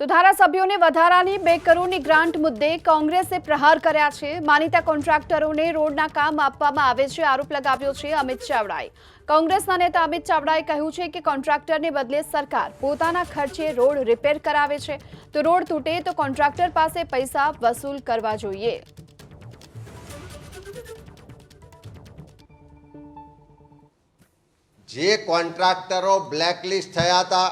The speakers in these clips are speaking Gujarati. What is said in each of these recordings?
તો ધારાસભ્યોને વધારાની બે કરોડની ગ્રાન્ટ મુદ્દે કોંગ્રેસે પ્રહાર કર્યા છે. માનીતા કોન્ટ્રાક્ટરોને રોડના કામ આપવામાં આવે છે, આરોપ લગાવ્યો છે અમિત ચાવડાએ. કોંગ્રેસના નેતા અમિત ચાવડાએ કહ્યું છે કે કોન્ટ્રાક્ટરને બદલે સરકાર પોતાના ખર્ચે રોડ રિપેર કરાવે છે. તો રોડ તૂટે તો કોન્ટ્રાક્ટર પાસે પૈસા વસૂલ કરવા જોઈએ. જે કોન્ટ્રાક્ટરો બ્લેકલિસ્ટ થયા હતા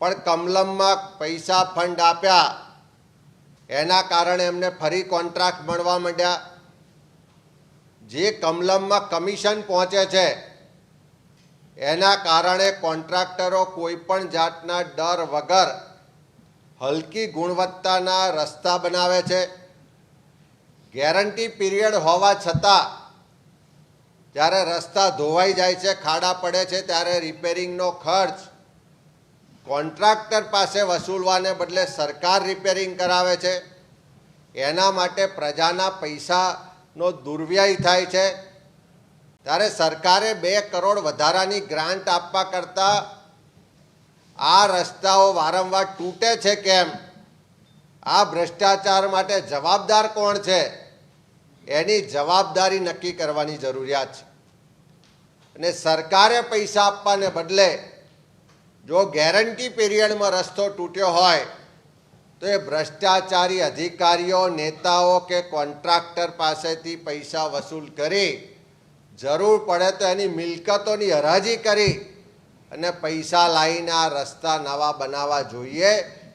પણ કમલમમાં પૈસા ફંડ આપ્યા. એના કારણે એમને ફરી કોન્ટ્રાક્ટ મળવા માંડ્યા. જે કમલમમાં કમિશન પહોંચે છે, એના કારણે કોન્ટ્રાક્ટરો કોઈ પણ જાતના ડર વગર હલકી ગુણવત્તાના રસ્તા બનાવે છે. ગેરંટી પીરિયડ હોવા છતાં જ્યારે રસ્તા ધોવાઈ જાય છે, ખાડા પડે છે, ત્યારે રિપેરિંગનો ખર્ચ કોન્ટ્રાક્ટર પાસે વસૂલવાને બદલે સરકાર રિપેરિંગ કરાવે છે. એના માટે પ્રજાના પૈસાનો દુર્વ્યય થાય છે. ત્યારે સરકારે બે કરોડ વધારાની ગ્રાન્ટ આપવા કરતાં આ રસ્તાઓ વારંવાર તૂટે છે કેમ? આ ભ્રષ્ટાચાર માટે જવાબદાર કોણ છે? એની જવાબદારી નક્કી કરવાની જરૂરિયાત છે. અને સરકારે પૈસા આપવાને બદલે જો ગેરંટી પીરિયડમાં રસ્તો તૂટ્યો હોય, તો એ ભ્રષ્ટાચારી અધિકારીઓ, નેતાઓ કે કોન્ટ્રાક્ટર પાસેથી પૈસા વસૂલ કરી, જરૂર પડે તો એની મિલકતોની હરાજી કરી અને પૈસા લાવીને આ રસ્તા નવા બનાવવા જોઈએ.